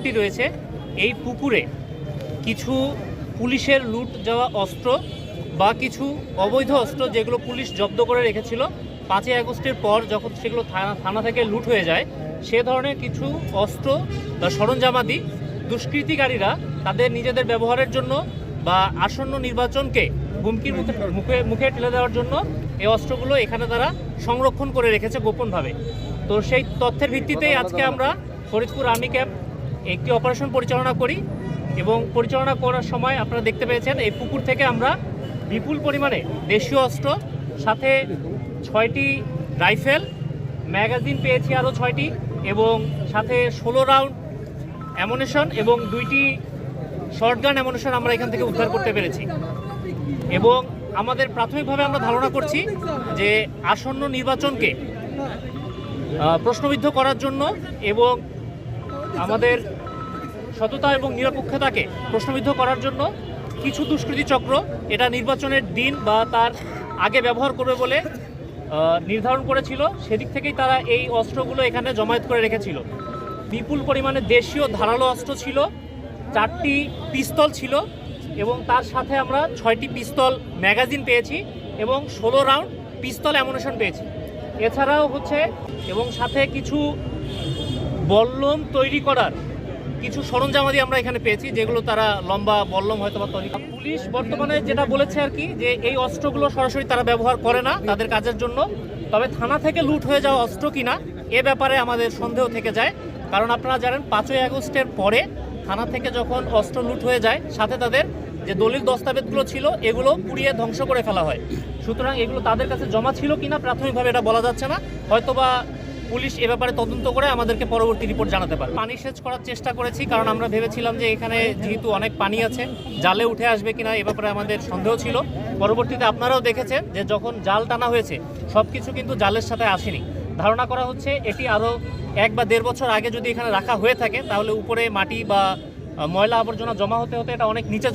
পুকুরটি রয়েছে। এই পুকুরে কিছু পুলিশের লুট যাওয়া অস্ত্র বা কিছু অবৈধ অস্ত্র যেগুলো পুলিশ জব্দ করে রেখেছিল, পাঁচই আগস্টের পর যখন সেগুলো থানা থানা থেকে লুট হয়ে যায়, সে ধরনের কিছু অস্ত্র বা সরঞ্জামাদি দুষ্কৃতিকারীরা তাদের নিজেদের ব্যবহারের জন্য বা আসন্ন নির্বাচনকে হুমকির মুখে মুখে মুখে ঠেলে দেওয়ার জন্য এই অস্ত্রগুলো এখানে তারা সংরক্ষণ করে রেখেছে গোপনভাবে। তো সেই তথ্যের ভিত্তিতেই আজকে আমরা ফরিদপুর আর্মি ক্যাম্প একটি অপারেশন পরিচালনা করি এবং পরিচালনা করার সময় আপনারা দেখতে পেয়েছেন, এই পুকুর থেকে আমরা বিপুল পরিমাণে দেশীয় অস্ত্র, সাথে ছয়টি রাইফেল, ম্যাগাজিন পেয়েছি আরও ছয়টি এবং সাথে ষোলো রাউন্ড অ্যামোনেশন এবং দুইটি শর্টগান অ্যামোনেশন আমরা এখান থেকে উদ্ধার করতে পেরেছি। এবং আমাদের প্রাথমিকভাবে আমরা ধারণা করছি যে আসন্ন নির্বাচনকে প্রশ্নবিদ্ধ করার জন্য এবং আমাদের সততা এবং নিরপেক্ষতাকে প্রশ্নবিদ্ধ করার জন্য কিছু দুষ্কৃতী চক্র এটা নির্বাচনের দিন বা তার আগে ব্যবহার করবে বলে নির্ধারণ করেছিল। সেদিক থেকেই তারা এই অস্ত্রগুলো এখানে জমায়েত করে রেখেছিল। বিপুল পরিমাণে দেশীয় ধারালো অস্ত্র ছিল, চারটি পিস্তল ছিল এবং তার সাথে আমরা ছয়টি পিস্তল ম্যাগাজিন পেয়েছি এবং ষোলো রাউন্ড পিস্তল অ্যামুনেশন পেয়েছি। এছাড়াও হচ্ছে এবং সাথে কিছু বল্লম তৈরি করার কিছু সরঞ্জামাদি আমরা এখানে পেয়েছি, যেগুলো তারা লম্বা বল্লম হয়তো বা তৈরি। পুলিশ বর্তমানে যেটা বলেছে আর কি, যে এই অস্ত্রগুলো সরাসরি তারা ব্যবহার করে না তাদের কাজের জন্য। তবে থানা থেকে লুট হয়ে যাওয়া অস্ত্র কিনা, এ ব্যাপারে আমাদের সন্দেহ থেকে যায়। কারণ আপনারা জানেন, পাঁচই আগস্টের পরে থানা থেকে যখন অস্ত্র লুট হয়ে যায়, সাথে তাদের যে দলিল দস্তাবেজগুলো ছিল, এগুলো পুড়িয়ে ধ্বংস করে ফেলা হয়। সুতরাং এগুলো তাদের কাছে জমা ছিল কিনা প্রাথমিকভাবে এটা বলা যাচ্ছে না। হয়তোবা পুলিশ এ ব্যাপারে তদন্ত করে আমাদেরকে পরবর্তী রিপোর্ট জানাতে পারে। পানি সেচ করার চেষ্টা করেছি, কারণ আমরা ভেবেছিলাম যে এখানে যেহেতু অনেক পানি আছে, জালে উঠে আসবে কিনা এ ব্যাপারে আমাদের সন্দেহ ছিল। পরবর্তীতে আপনারাও দেখেছেন যে যখন জাল টানা হয়েছে সব কিছু কিন্তু জালের সাথে আসেনি। ধারণা করা হচ্ছে এটি আরও এক বা দেড় বছর আগে যদি এখানে রাখা হয়ে থাকে, তাহলে উপরে মাটি বা ময়লা আবর্জনা জমা হতে হতে এটা অনেক নিচে